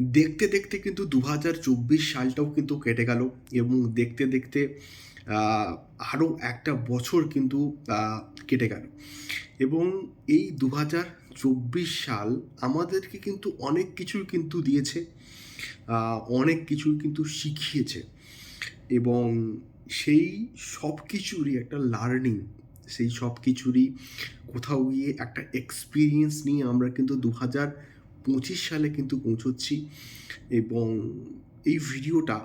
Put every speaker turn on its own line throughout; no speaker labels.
দেখতে দেখতে কিন্তু দু হাজার চব্বিশ সালটাও কিন্তু কেটে গেল এবং দেখতে দেখতে আরও একটা বছর কিন্তু কেটে গেল। এবং এই দু হাজার চব্বিশ সাল আমাদেরকে কিন্তু অনেক কিছুই কিন্তু দিয়েছে অনেক কিছুই কিন্তু শিখিয়েছে এবং সেই সব কিছুরই একটা লার্নিং সেই সব কিছুরই কোথাও গিয়ে একটা এক্সপিরিয়েন্স নিয়ে আমরা কিন্তু দু হাজার পঁচিশ সালে কিন্তু পৌঁছচ্ছি এবং এই ভিডিওটা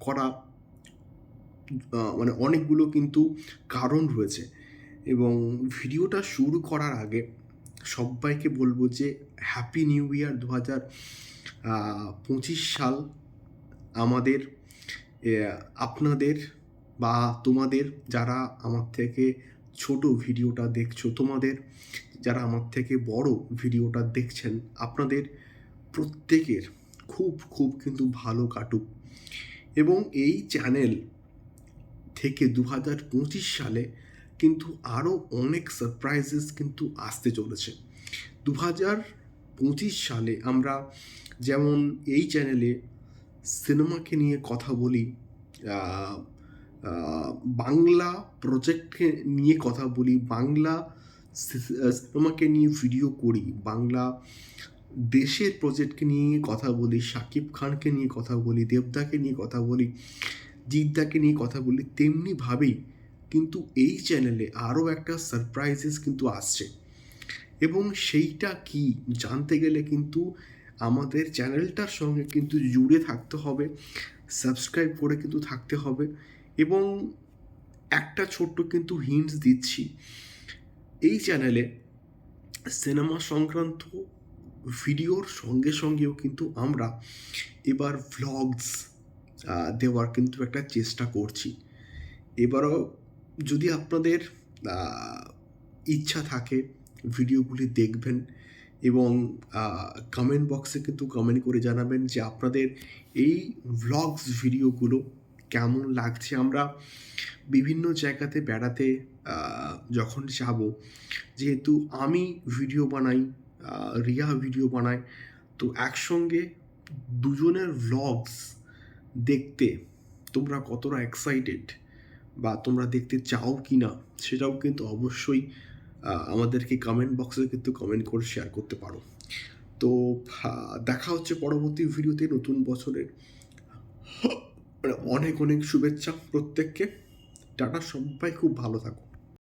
করা মানে অনেকগুলো কিন্তু কারণ রয়েছে এবং ভিডিওটা শুরু করার আগে সবাইকে বলব যে হ্যাপি নিউ ইয়ার দু হাজার পঁচিশ সাল আমাদের আপনাদের বা তোমাদের যারা আমার থেকে ছোট ভিডিওটা দেখছ। তোমাদের, যারা আমার থেকে বড় ভিডিওটা দেখছেন, আপনাদের প্রত্যেকের খুব খুব কিন্তু ভালো কাটুক। এবং এই চ্যানেল থেকে দু হাজার পঁচিশ সালে কিন্তু আরও অনেক সারপ্রাইজেস কিন্তু আসতে চলেছে। দু হাজার পঁচিশ সালে আমরা যেমন এই চ্যানেলে সিনেমাকে নিয়ে কথা বলি বাংলা প্রজেক্টকে নিয়ে কথা বলি, বাংলা সিনেমাকে নিয়ে ভিডিও করি, বাংলা দেশের প্রজেক্টকে নিয়ে কথা বলি শাকিব খানকে নিয়ে কথা বলি, দেবদাকে নিয়ে কথা বলি জিদ্দাকে নিয়ে কথা বলি তেমনিভাবেই কিন্তু এই চ্যানেলে আরও একটা সারপ্রাইজেস কিন্তু আসছে। এবং সেইটা কি জানতে গেলে কিন্তু আমাদের চ্যানেলটার সঙ্গে কিন্তু জুড়ে থাকতে হবে সাবস্ক্রাইব করে কিন্তু থাকতে হবে। এবং একটা ছোট্ট কিন্তু হিন্টস দিচ্ছি। এই চ্যানেলে সিনেমা সংক্রান্ত ভিডিওর সঙ্গে সঙ্গেও কিন্তু আমরা এবার ভ্লগস দেওয়ার কিন্তু একটা চেষ্টা করছি। এবারও যদি আপনাদের ইচ্ছা থাকে ভিডিওগুলি দেখবেন এবং কমেন্ট বক্সে কিন্তু কমেন্ট করে জানাবেন যে আপনাদের এই ভ্লগস ভিডিওগুলো কেমন লাগছে? আমরা বিভিন্ন জায়গাতে বেড়াতে যখন যাব, যেহেতু আমি ভিডিও বানাই রিয়া ভিডিও বানায়, তো একসঙ্গে দুজনের ভ্লগস দেখতে তোমরা কতটা এক্সাইটেড বা তোমরা দেখতে চাও কি না সেটাও কিন্তু অবশ্যই আমাদেরকে কমেন্ট বক্সে কিন্তু কমেন্ট করে শেয়ার করতে পারো। তো দেখা হচ্ছে পরবর্তী ভিডিওতে নতুন বছরের অনেক অনেক শুভেচ্ছা প্রত্যেককে। টাটা সবাই খুব ভালো থাকো